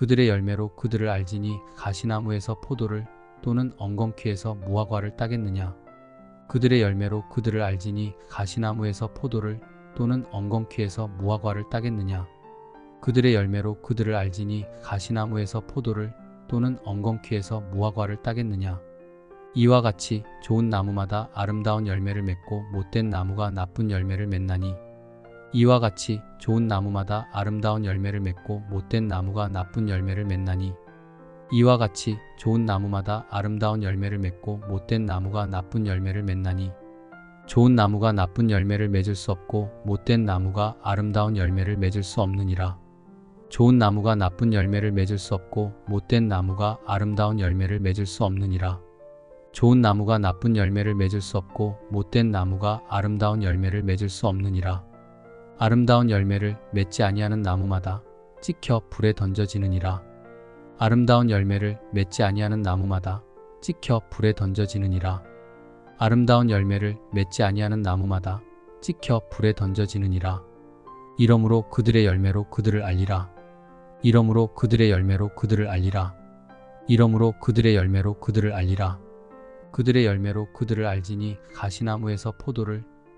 그들의 열매로 그들을 알지니 가시나무에서 포도를 또는 엉겅퀴에서 무화과를 따겠느냐? 그들의 열매로 그들을 알지니 가시나무에서 포도를 또는 엉겅퀴에서 무화과를 따겠느냐? 그들의 열매로 그들을 알지니 가시나무에서 포도를 또는 엉겅퀴에서 무화과를 따겠느냐? 이와 같이 좋은 나무마다 아름다운 열매를 맺고 못된 나무가 나쁜 열매를 맺나니 이와 같이 좋은 나무마다 아름다운 열매를 맺고 못된 나무가 나쁜 열매를 맺나니 이와 같이 좋은 나무마다 아름다운 열매를 맺고 못된 나무가 나쁜 열매를 맺나니 좋은 나무가 나쁜 열매를 맺을 수 없고 못된 나무가 아름다운 열매를 맺을 수 없느니라. 좋은 나무가 나쁜 열매를 맺을 수 없고 못된 나무가 아름다운 열매를 맺을 수 없느니라. 좋은 나무가 나쁜 열매를 맺을 수 없고 못된 나무가 아름다운 열매를 맺을 수 없느니라. 아름다운 열매를 맺지 아니하는 나무마다 찍혀 불에 던져지느니라. 아름다운 열매를 맺지 아니하는 나무마다 찍혀 불에 던져지느니라. 아름다운 열매를 맺지 아니하는 나무마다 찍혀 불에 던져지느니라. 이러므로 그들의 열매로 그들을 알리라. 이러므로 그들의 열매로 그들을 알리라. 이러므로 그들의 열매로 그들을 알리라. 그들의 열매로 그들을 알지니 가시나무에서 포도를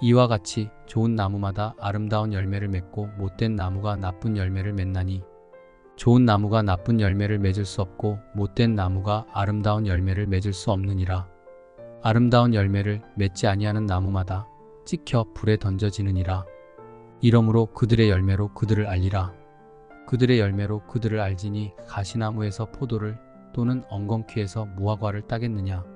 이와 같이 좋은 나무마다 아름다운 열매를 맺고 못된 나무가 나쁜 열매를 맺나니 좋은 나무가 나쁜 열매를 맺을 수 없고 못된 나무가 아름다운 열매를 맺을 수 없느니라. 아름다운 열매를 맺지 아니하는 나무마다 찍혀 불에 던져지느니라. 이러므로 그들의 열매로 그들을 알리라. 그들의 열매로 그들을 알지니 가시나무에서 포도를 또는 엉겅퀴에서 무화과를 따겠느냐?